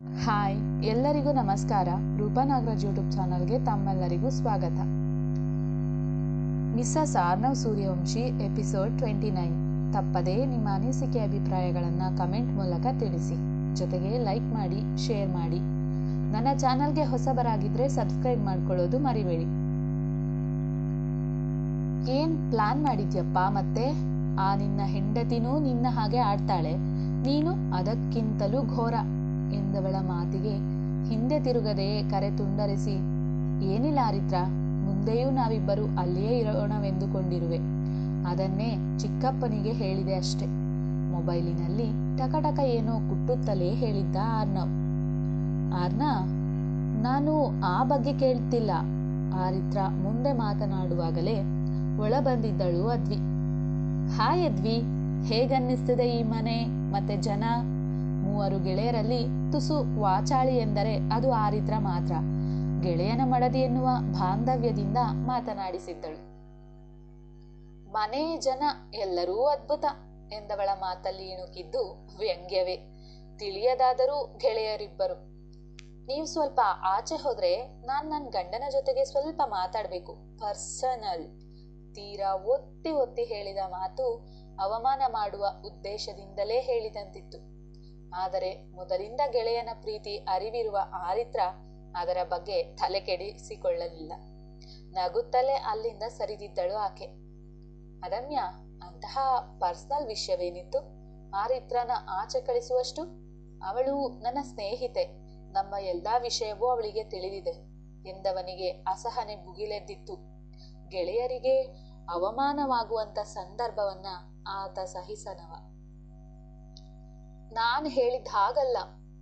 Hi, ಎಲ್ಲರಿಗೂ ನಮಸ್ಕಾರ. Roopa Nagaraj YouTube ಚಾನಲ್ಗೆ ತಮ್ಮೆಲ್ಲರಿಗೂ ಸ್ವಾಗತ. Mrs Arnav Suryavanshi, episode twenty nine. ತಪ್ಪದೇ ನಿಮ್ಮ ಅನಿಸಿಕೆ ಅಭಿಪ್ರಾಯಗಳನ್ನು ಕಮೆಂಟ್ ಮೂಲಕ ತಿಳಿಸಿ. ಜೊತೆಗೆ ಲೈಕ್ ಮಾಡಿ, ಶೇರ್ ಮಾಡಿ. ನನ್ನ ಚಾನಲ್ಗೆ ಹೊಸಬರಾಗಿದ್ದರೆ ಸಬ್ಸ್ಕ್ರೈಬ್ ಮಾಡ್ಕೊಳ್ಳೋದು ಮರಿಬೇಡಿ. ಏನ್ ಪ್ಲಾನ್ ಮಾಡಿದ್ಯಪ್ಪ ಮತ್ತೆ? ಆ ನಿನ್ನ ಹೆಂಡತಿನೂ ನಿನ್ನ ಹಾಗೆ ಆಡ್ತಾಳೆ. ನೀನು ಅದಕ್ಕಿಂತಲೂ ಘೋರ. ಎಂದವಳ ಮಾತಿಗೆ ಹಿಂದೆ ತಿರುಗದೆಯೇ ಕರೆ ತುಂಡರಿಸಿ, ಏನಿಲ್ಲ ಹರಿತ್ರ ಮುಂದೆಯೂ ನಾವಿಬ್ಬರು ಅಲ್ಲಿಯೇ ಇರೋಣವೆಂದುಕೊಂಡಿರುವೆ. ಅದನ್ನೇ ಚಿಕ್ಕಪ್ಪನಿಗೆ ಹೇಳಿದೆ ಅಷ್ಟೆ. ಮೊಬೈಲಿನಲ್ಲಿ ಟಕಟಕ ಏನೋ ಕುಟ್ಟುತ್ತಲೇ ಹೇಳಿದ್ದ ಆರ್ನವ್. ಆರ್ನ, ನಾನು ಆ ಬಗ್ಗೆ ಕೇಳ್ತಿಲ್ಲ. ಆರಿತ್ರ ಮುಂದೆ ಮಾತನಾಡುವಾಗಲೇ ಒಳ ಬಂದಿದ್ದಳು ಅದ್ವಿ. ಹಾಯ್ ಅದ್ವಿ, ಹೇಗನ್ನಿಸ್ತದೆ ಈ ಮನೆ, ಮತ್ತೆ ಜನ? ಮೂವರು ಗೆಳೆಯರಲ್ಲಿ ತುಸು ವಾಚಾಳಿ ಎಂದರೆ ಅದು ಆರಿದ್ರ ಮಾತ್ರ. ಗೆಳೆಯನ ಮಡದಿ ಎನ್ನುವ ಬಾಂಧವ್ಯದಿಂದ ಮಾತನಾಡಿಸಿದ್ದಳು. ಮನೆ ಜನ ಎಲ್ಲರೂ ಅದ್ಭುತ ಎಂದವಳ ಮಾತಲ್ಲಿ ಇಣುಕಿದ್ದು ವ್ಯಂಗ್ಯವೇ. ತಿಳಿಯದಾದರೂ ಗೆಳೆಯರಿಬ್ಬರು. ನೀವು ಸ್ವಲ್ಪ ಆಚೆ ಹೋದ್ರೆ ನಾನು ನನ್ನ ಗಂಡನ ಜೊತೆಗೆ ಸ್ವಲ್ಪ ಮಾತಾಡಬೇಕು. ಪರ್ಸನಲ್. ತೀರಾ ಒತ್ತಿ ಒತ್ತಿ ಹೇಳಿದ ಮಾತು ಅವಮಾನ ಮಾಡುವ ಉದ್ದೇಶದಿಂದಲೇ ಹೇಳಿದಂತಿತ್ತು. ಆದರೆ ಮೊದಲಿಂದ ಗೆಳೆಯನ ಪ್ರೀತಿ ಅರಿವಿರುವ ಆರಿತ್ರ ಅದರ ಬಗ್ಗೆ ತಲೆ ಕೆಡಿಸಿಕೊಳ್ಳಲಿಲ್ಲ. ನಗುತ್ತಲೇ ಅಲ್ಲಿಂದ ಸರಿದಿದ್ದಳು ಆಕೆ. ಅದಮ್ಯ ಅಂತಹ ಪರ್ಸನಲ್ ವಿಷಯವೇನಿತ್ತು? ಆರಿತ್ರನ ಆಚೆ ಕಳಿಸುವಷ್ಟು? ಅವಳು ನನ್ನ ಸ್ನೇಹಿತೆ. ನಮ್ಮ ಎಲ್ಲಾ ವಿಷಯವೂ ಅವಳಿಗೆ ತಿಳಿದಿದೆ ಎಂದವನಿಗೆ ಅಸಹನೆ ಭುಗಿಲೆದ್ದಿತ್ತು. ಗೆಳೆಯರಿಗೆ ಅವಮಾನವಾಗುವಂತ ಸಂದರ್ಭವನ್ನ ಆತ ಸಹಿಸನವ. ನಾನ್ ಹೇಳಿದ ಹಾಗಲ್ಲ.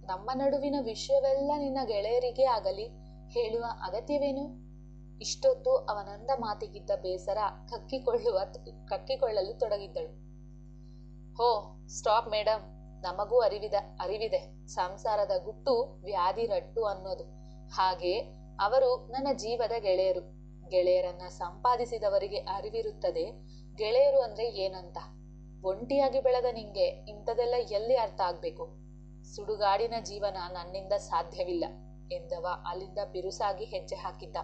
ನಮ್ಮ ನಡುವಿನ ವಿಷಯವೆಲ್ಲ ನಿನ್ನ ಗೆಳೆಯರಿಗೆ ಆಗಲಿ ಹೇಳುವ ಅಗತ್ಯವೇನು? ಇಷ್ಟೊತ್ತು ಅವನಂದ ಮಾತಿಗಿದ್ದ ಬೇಸರ ಕಕ್ಕಿಕೊಳ್ಳುವ ಕಕ್ಕಿಕೊಳ್ಳಲು ತೊಡಗಿದ್ದಳು. ಹೋ, ಸ್ಟಾಪ್ ಮೇಡಮ್ ನಮಗೂ ಅರಿವಿದ, ಅರಿವಿದೆ. ಸಂಸಾರದ ಗುಟ್ಟು ವ್ಯಾಧಿ ರಟ್ಟು ಅನ್ನೋದು. ಹಾಗೆ ಅವರು ನನ್ನ ಜೀವದ ಗೆಳೆಯರು. ಗೆಳೆಯರನ್ನ ಸಂಪಾದಿಸಿದವರಿಗೆ ಅರಿವಿರುತ್ತದೆ. ಗೆಳೆಯರು ಅಂದ್ರೆ ಏನಂತ? ಒಂಟಿಯಾಗಿ ಬೆಳೆದ ನಿಂಗೆ ಇಂಥದೆಲ್ಲ ಎಲ್ಲಿ ಅರ್ಥ ಆಗ್ಬೇಕು? ಸುಡುಗಾಡಿನ ಜೀವನ ನನ್ನಿಂದ ಸಾಧ್ಯವಿಲ್ಲ ಎಂದವ ಅಲ್ಲಿಂದ ಬಿರುಸಾಗಿ ಹೆಜ್ಜೆ ಹಾಕಿದ್ದ.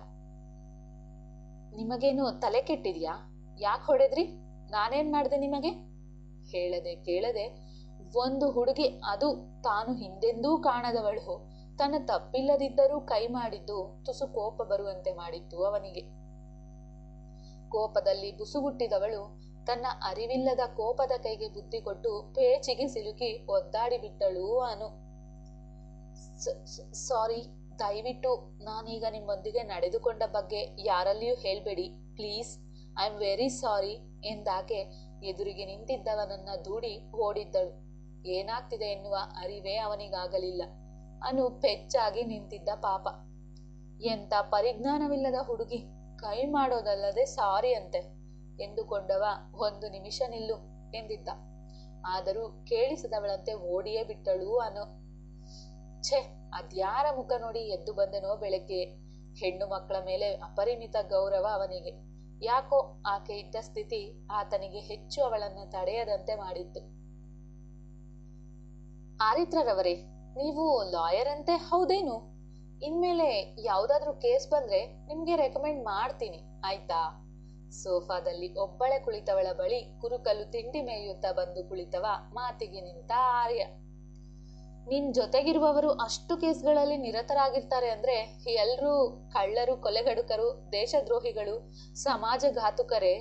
ನಿಮಗೇನು ತಲೆ ಕೆಟ್ಟಿದ್ಯಾ? ಯಾಕೆ ಹೊಡೆದ್ರಿ? ನಾನೇನ್ ಮಾಡ್ದೆ ನಿಮಗೆ? ಹೇಳದೆ ಕೇಳದೆ ಒಂದು ಹುಡುಗಿ ಅದು ತಾನು ಹಿಂದೆಂದೂ ಕಾಣದವಳು. ತನ್ನ ತಪ್ಪಿಲ್ಲದಿದ್ದರೂ ಕೈ ಮಾಡಿದ್ದು ತುಸು ಕೋಪ ಬರುವಂತೆ ಮಾಡಿತ್ತು ಅವನಿಗೆ. ಕೋಪದಲ್ಲಿ ಬುಸುಗುಟ್ಟಿದವಳು ತನ್ನ ಅರಿವಿಲ್ಲದ ಕೋಪದ ಕೈಗೆ ಬುದ್ಧಿ ಕೊಟ್ಟು ಪೇಚಿಗೆ ಸಿಲುಕಿ ಒದ್ದಾಡಿ ಬಿಟ್ಟಳು ಅನು. ಸಾರಿ, ದಯವಿಟ್ಟು ನಾನೀಗ ನಿಮ್ಮೊಂದಿಗೆ ನಡೆದುಕೊಂಡ ಬಗ್ಗೆ ಯಾರಲ್ಲಿಯೂ ಹೇಳಬೇಡಿ, please. I am very sorry ಎಂದಾಕೆ ಎದುರಿಗೆ ನಿಂತಿದ್ದವನನ್ನ ದೂಡಿ ಓಡಿದ್ದಳು. ಏನಾಗ್ತಿದೆ ಎನ್ನುವ ಅರಿವೇ ಅವನಿಗಾಗಲಿಲ್ಲ. ಅನು ಪೆಚ್ಚಾಗಿ ನಿಂತಿದ್ದ ಪಾಪ. ಎಂಥ ಪರಿಜ್ಞಾನವಿಲ್ಲದ ಹುಡುಗಿ, ಕೈ ಮಾಡೋದಲ್ಲದೆ ಸಾರಿ ಅಂತೆ. ಎಂದುಕೊಂಡವ, ಒಂದು ನಿಮಿಷ ನಿಲ್ಲು ಎಂದಿದ್ದ. ಆದರೂ ಕೇಳಿಸದವಳಂತೆ ಓಡಿಯೇ ಬಿಟ್ಟಳು ಅನು. ಛೆ, ಅದ್ಯಾರ ಮುಖ ನೋಡಿ ಎದ್ದು ಬಂದನೋ ಬೆಳಗ್ಗೆ. ಹೆಣ್ಣು ಮಕ್ಕಳ ಮೇಲೆ ಅಪರಿಮಿತ ಗೌರವ ಅವನಿಗೆ. ಯಾಕೋ ಆಕೆ ಇದ್ದ ಸ್ಥಿತಿ ಆತನಿಗೆ ಹೆಚ್ಚು ಅವಳನ್ನು ತಡೆಯದಂತೆ ಮಾಡಿತ್ತು. ಆರಿತ್ರರವರೇ, ನೀವು ಲಾಯರ್ ಅಂತೆ ಹೌದೇನು? ಇನ್ಮೇಲೆ ಯಾವುದಾದ್ರೂ ಕೇಸ್ ಬಂದ್ರೆ ನಿಮ್ಗೆ ರೆಕಮೆಂಡ್ ಮಾಡ್ತೀನಿ, ಆಯ್ತಾ? ಸೋಫಾದಲ್ಲಿ ಒಬ್ಬಳೆ ಕುಳಿತವಳ ಬಳಿ ಕುರುಕಲು ತಿಂಡಿ ಮೇಯುತ್ತಾ ಬಂದು ಕುಳಿತವ ಮಾತಿಗೆ ನಿಂತ ಆರ್ಯ. ನಿನ್ ಜೊತೆಗಿರುವವರು ಅಷ್ಟು ಕೇಸ್ಗಳಲ್ಲಿ ನಿರತರಾಗಿರ್ತಾರೆ ಅಂದ್ರೆ ಎಲ್ರೂ ಕಳ್ಳರು, ಕೊಲೆಗಡುಕರು, ದೇಶದ್ರೋಹಿಗಳು, ಸಮಾಜಘಾತುಕರೇ,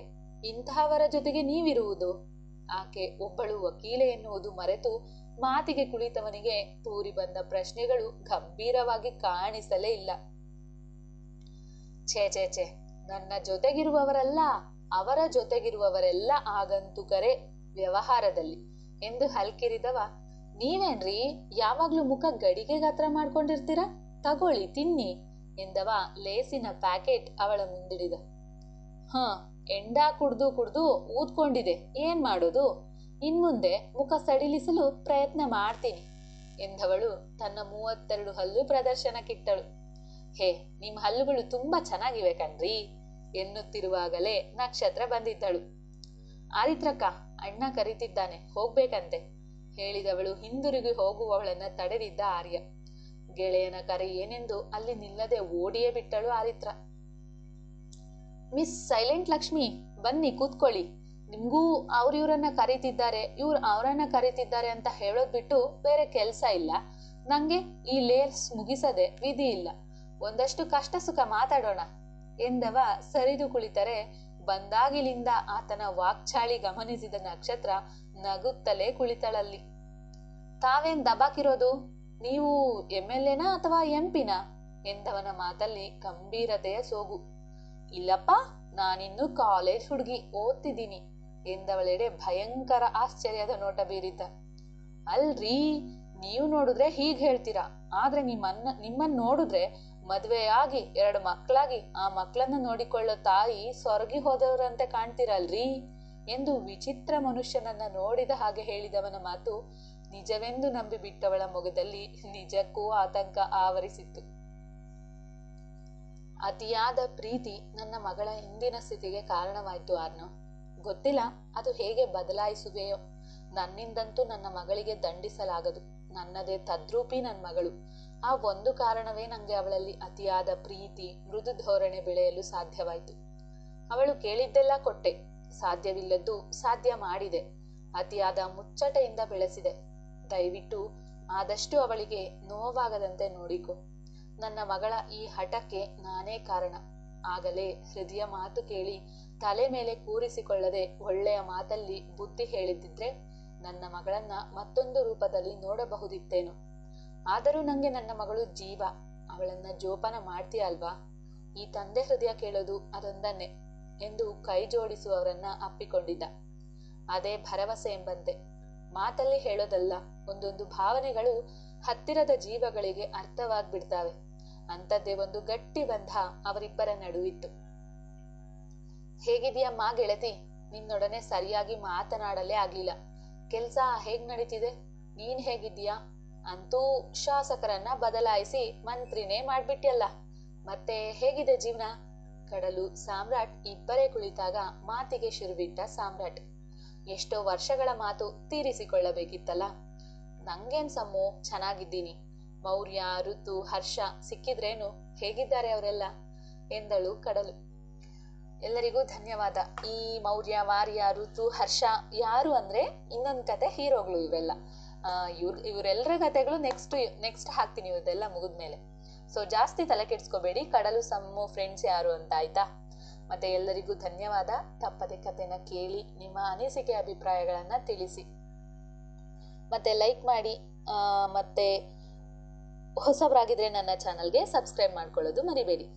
ಇಂತಹವರ ಜೊತೆಗೆ ನೀವಿರುವುದು? ಆಕೆ ಒಬ್ಬಳು ವಕೀಲೆ ಎನ್ನುವುದು ಮರೆತು ಮಾತಿಗೆ ಕುಳಿತವನಿಗೆ ತೂರಿ ಬಂದ ಪ್ರಶ್ನೆಗಳು ಗಂಭೀರವಾಗಿ ಕಾಣಿಸಲೇ ಇಲ್ಲ. ಛೇ ಛೇ ಛೇ ನನ್ನ ಜೊತೆಗಿರುವವರಲ್ಲ, ಅವರ ಜೊತೆಗಿರುವವರೆಲ್ಲ ಆಗಂತುಕರೇ ವ್ಯವಹಾರದಲ್ಲಿ. ಎಂದು ಹಲ್ಕಿರಿದವ, ನೀವೇನ್ರಿ ಯಾವಾಗ್ಲೂ ಮುಖ ಗಡಿಗೆ ಗಾತ್ರ ಮಾಡ್ಕೊಂಡಿರ್ತೀರ? ತಗೊಳ್ಳಿ, ತಿನ್ನಿ ಎಂದವ ಲೇಸಿನ ಪ್ಯಾಕೆಟ್ ಅವಳ ಮುಂದಿಡಿದ. ಹ, ಎಂಡ ಕುಡ್ದು ಕುಡ್ದು ಊದ್ಕೊಂಡಿದೆ, ಏನ್ ಮಾಡೋದು? ಇನ್ಮುಂದೆ ಮುಖ ಸಡಿಲಿಸಲು ಪ್ರಯತ್ನ ಮಾಡ್ತೀನಿ ಎಂದವಳು ತನ್ನ ಮೂವತ್ತೆರಡು ಹಲ್ಲು ಪ್ರದರ್ಶನಕ್ಕಿಟ್ಟಳು. ಹೇ ನಿಮ್ಮ ಹಲ್ಲುಗಳು ತುಂಬಾ ಚೆನ್ನಾಗಿವೆ ಕಣ್ರಿ. ಎನ್ನುತ್ತಿರುವಾಗಲೇ ನಕ್ಷತ್ರ ಬಂದಿದ್ದಳು. ಆದಿತ್ರಕ್ಕ ಅಣ್ಣ ಕರೀತಿದ್ದಾನೆ, ಹೋಗ್ಬೇಕಂತೆ. ಹೇಳಿದವಳು ಹಿಂದಿರುಗಿ ಹೋಗುವವಳನ್ನ ತಡೆದಿದ್ದ ಆರ್ಯ. ಗೆಳೆಯನ ಕರೆ ಏನೆಂದು ಅಲ್ಲಿ ನಿಲ್ಲದೆ ಓಡಿಯೇ ಬಿಟ್ಟಳು ಆರಿತ್ರ ಮಿಸ್ ಸೈಲೆಂಟ್ ಲಕ್ಷ್ಮಿ, ಬನ್ನಿ ಕೂತ್ಕೊಳ್ಳಿ. ನಿಮ್ಗೂ ಅವ್ರ ಇವ್ರನ್ನ ಕರೀತಿದ್ದಾರೆ, ಇವ್ರು ಅವರನ್ನ ಕರೀತಿದ್ದಾರೆ ಅಂತ ಹೇಳೋದ್ ಬಿಟ್ಟು ಬೇರೆ ಕೆಲ್ಸ ಇಲ್ಲ. ನಂಗೆ ಈ ಲೇರ್ಸ್ ಮುಗಿಸದೆ ವಿಧಿ ಇಲ್ಲ. ಒಂದಷ್ಟು ಕಷ್ಟ ಸುಖ ಮಾತಾಡೋಣ. ಎಂದವ ಸರಿದು ಕುಳಿತರೆ. ಬಂದಾಗಿಲಿಂದ ಆತನ ವಾಕ್ಚಾಳಿ ಗಮನಿಸಿದ ನಕ್ಷತ್ರ ನಗುತ್ತಲೇ ಕುಳಿತಳಲ್ಲಿ. ತಾವೇನ್ ದಬಾಕಿರೋದು? ನೀವು ಎಂ ಎಲ್ ಎನಾ ಅಥವಾ ಎಂಪಿನ ಎಂದವನ ಮಾತಲ್ಲಿ ಗಂಭೀರತೆಯ ಸೋಗು. ಇಲ್ಲಪ್ಪ, ನಾನಿನ್ನು ಕಾಲೇಜ್ ಹುಡುಗಿ ಓದ್ತಿದ್ದೀನಿ ಎಂದವಳೆಡೆ ಭಯಂಕರ ಆಶ್ಚರ್ಯದ ನೋಟ ಬೀರಿದ್ದ. ಅಲ್ರಿ, ನೀವು ನೋಡಿದ್ರೆ ಹೀಗ್ ಹೇಳ್ತೀರಾ. ಆದ್ರೆ ನಿಮ್ಮನ್ನ ನಿಮ್ಮನ್ನ ನೋಡಿದ್ರೆ ಮದ್ವೆಯಾಗಿ ಎರಡು ಮಕ್ಕಳಾಗಿ ಆ ಮಕ್ಕಳನ್ನ ನೋಡಿಕೊಳ್ಳೋ ತಾಯಿ ಸೊರಗಿ ಹೋದವರಂತೆ ಕಾಣ್ತಿರಲ್ರಿ? ಎಂದು ವಿಚಿತ್ರ ಮನುಷ್ಯನನ್ನ ನೋಡಿದ ಹಾಗೆ ಹೇಳಿದವನ ಮಾತು ನಿಜವೆಂದು ನಂಬಿ ಬಿಟ್ಟವಳ ಮೊಗದಲ್ಲಿ ನಿಜಕ್ಕೂ ಆತಂಕ ಆವರಿಸಿತ್ತು. ಅತಿಯಾದ ಪ್ರೀತಿ ನನ್ನ ಮಗಳ ಹಿಂದಿನ ಸ್ಥಿತಿಗೆ ಕಾರಣವಾಯ್ತು ಆರ್ನು. ಗೊತ್ತಿಲ್ಲ ಅದು ಹೇಗೆ ಬದಲಾಯಿಸುವೆಯೋ. ನನ್ನಿಂದಂತೂ ನನ್ನ ಮಗಳಿಗೆ ದಂಡಿಸಲಾಗದು. ನನ್ನದೇ ತದ್ರೂಪಿ ನನ್ನ ಮಗಳು. ಆ ಒಂದು ಕಾರಣವೇ ನಂಗೆ ಅವಳಲ್ಲಿ ಅತಿಯಾದ ಪ್ರೀತಿ, ಮೃದು ಧೋರಣೆ ಬೆಳೆಯಲು ಸಾಧ್ಯವಾಯಿತು. ಅವಳು ಕೇಳಿದ್ದೆಲ್ಲ ಕೊಟ್ಟೆ. ಸಾಧ್ಯವಿಲ್ಲದ್ದು ಸಾಧ್ಯ ಮಾಡಿದೆ. ಅತಿಯಾದ ಮುಚ್ಚಟೆಯಿಂದ ಬೆಳೆಸಿದೆ. ದಯವಿಟ್ಟು ಆದಷ್ಟು ಅವಳಿಗೆ ನೋವಾಗದಂತೆ ನೋಡಿಕೊ. ನನ್ನ ಮಗಳ ಈ ಹಠಕ್ಕೆ ನಾನೇ ಕಾರಣ. ಆಗಲೇ ಹೃದಯ ಮಾತು ಕೇಳಿ ತಲೆ ಮೇಲೆ ಕೂರಿಸಿಕೊಳ್ಳದೆ ಒಳ್ಳೆಯ ಮಾತಲ್ಲಿ ಬುದ್ಧಿ ಹೇಳಿದ್ದಿದ್ರೆ ನನ್ನ ಮಗಳನ್ನ ಮತ್ತೊಂದು ರೂಪದಲ್ಲಿ ನೋಡಬಹುದಿತ್ತೇನೋ. ಆದರೂ ನಂಗೆ ನನ್ನ ಮಗಳು ಜೀವ. ಅವಳನ್ನ ಜೋಪಾನ ಮಾಡ್ತೀಯ ಅಲ್ವಾ? ಈ ತಂದೆ ಹೃದಯ ಕೇಳೋದು ಅದೊಂದನ್ನೇ ಎಂದು ಕೈ ಜೋಡಿಸುವವರನ್ನ ಅಪ್ಪಿಕೊಂಡಿದ್ದ. ಅದೇ ಭರವಸೆ ಎಂಬಂತೆ. ಮಾತಲ್ಲಿ ಹೇಳೋದಲ್ಲ, ಒಂದೊಂದು ಭಾವನೆಗಳು ಹತ್ತಿರದ ಜೀವಗಳಿಗೆ ಅರ್ಥವಾಗ್ಬಿಡ್ತಾವೆ. ಅಂಥದ್ದೇ ಒಂದು ಗಟ್ಟಿ ಬಂಧ ಅವರಿಬ್ಬರ ನಡುವಿತ್ತು. ಹೇಗಿದೆಯಮ್ಮ ಗೆಳತಿ? ನಿನ್ನೊಡನೆ ಸರಿಯಾಗಿ ಮಾತನಾಡಲೇ ಆಗ್ಲಿಲ್ಲ. ಕೆಲ್ಸ ಹೇಗ್ ನಡೀತಿದೆ? ನೀನ್ ಹೇಗಿದ್ದೀಯಾ? ಅಂತೂ ಶಾಸಕರನ್ನ ಬದಲಾಯಿಸಿ ಮಂತ್ರಿನೇ ಮಾಡ್ಬಿಟ್ಯಲ್ಲ. ಮತ್ತೆ ಹೇಗಿದೆ ಜೀವನ? ಕಡಲು ಸಾಮ್ರಾಟ್ ಇಬ್ಬರೇ ಕುಳಿತಾಗ ಮಾತಿಗೆ ಶುರುವಿಟ್ಟ ಸಾಮ್ರಾಟ್. ಎಷ್ಟೋ ವರ್ಷಗಳ ಮಾತು ತೀರಿಸಿಕೊಳ್ಳಬೇಕಿತ್ತಲ್ಲ. ನಂಗೇನ್ ಸಮ್ಮು? ಚೆನ್ನಾಗಿದ್ದೀನಿ. ಮೌರ್ಯ, ಋತು, ಹರ್ಷ ಸಿಕ್ಕಿದ್ರೇನು? ಹೇಗಿದ್ದಾರೆ ಅವರೆಲ್ಲ? ಎಂದಳು ಕಡಲು. ಎಲ್ಲರಿಗೂ ಧನ್ಯವಾದ. ಈ ಮೌರ್ಯ, ವಾರ್ಯ, ಋತು, ಹರ್ಷ ಯಾರು ಅಂದ್ರೆ ಇನ್ನೊಂದು ಕತೆ ಹೀರೋಗಳು ಇವೆಲ್ಲ. ಇವ್ರ ಇವರೆಲ್ಲರ ಕತೆಗಳು ನೆಕ್ಸ್ಟ್ ನೆಕ್ಸ್ಟ್ ಹಾಕ್ತೀನಿ ಇವ್ರದೆಲ್ಲ ಮುಗಿದ್ಮೇಲೆ. ಸೊ ಜಾಸ್ತಿ ತಲೆ ಕೆಡ್ಸ್ಕೋಬೇಡಿ. ಕಡಲು ಸಮ್ಮು ಫ್ರೆಂಡ್ಸ್ ಯಾರು ಅಂತ ಆಯ್ತಾ? ಮತ್ತೆ ಎಲ್ಲರಿಗೂ ಧನ್ಯವಾದ. ತಪ್ಪದೆ ಕತೆನ ಕೇಳಿ ನಿಮ್ಮ ಅನಿಸಿಕೆ ಅಭಿಪ್ರಾಯಗಳನ್ನ ತಿಳಿಸಿ. ಮತ್ತೆ ಲೈಕ್ ಮಾಡಿ ಮತ್ತೆ ಹೊಸಬ್ರಾಗಿದ್ರೆ ನನ್ನ ಚಾನಲ್ಗೆ ಸಬ್ಸ್ಕ್ರೈಬ್ ಮಾಡ್ಕೊಳ್ಳೋದು ಮರಿಬೇಡಿ.